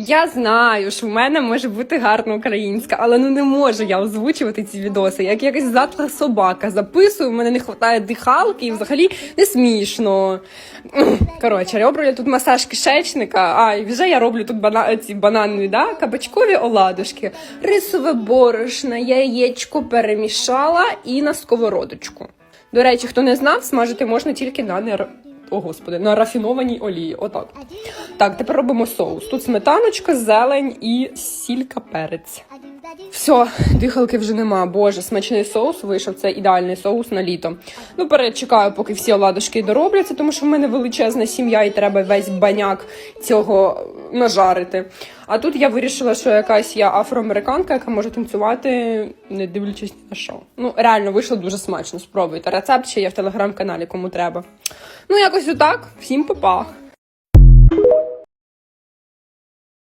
Я знаю, що в мене може бути гарна українська, але ну не можу я озвучувати ці відоси. Як якась затла собака записую, в мене не вистачає дихалки і взагалі не смішно. Коротше, роблю я тут масаж кишечника, а і вже я роблю тут бана... ці банани, да? кабачкові оладушки, рисове борошно, яєчко перемішала і на сковородочку. До речі, хто не знав, смажити можна тільки на нер... О, господи, на рафінованій олії. Отак. Так, тепер робимо соус. Тут сметаночка, зелень і сілька перець. Все, дихалки вже нема. Боже, смачний соус вийшов. Це ідеальний соус на літо. Ну, перечекаю, поки всі оладушки доробляться, тому що в мене величезна сім'я і треба весь баняк цього нажарити. А тут я вирішила, що якась я афроамериканка, яка може танцювати, не дивлячись на що. Ну, реально вийшло дуже смачно. Спробуйте. Рецепт ще є в телеграм-каналі, кому треба. Ну, якось отак. Всім па-па.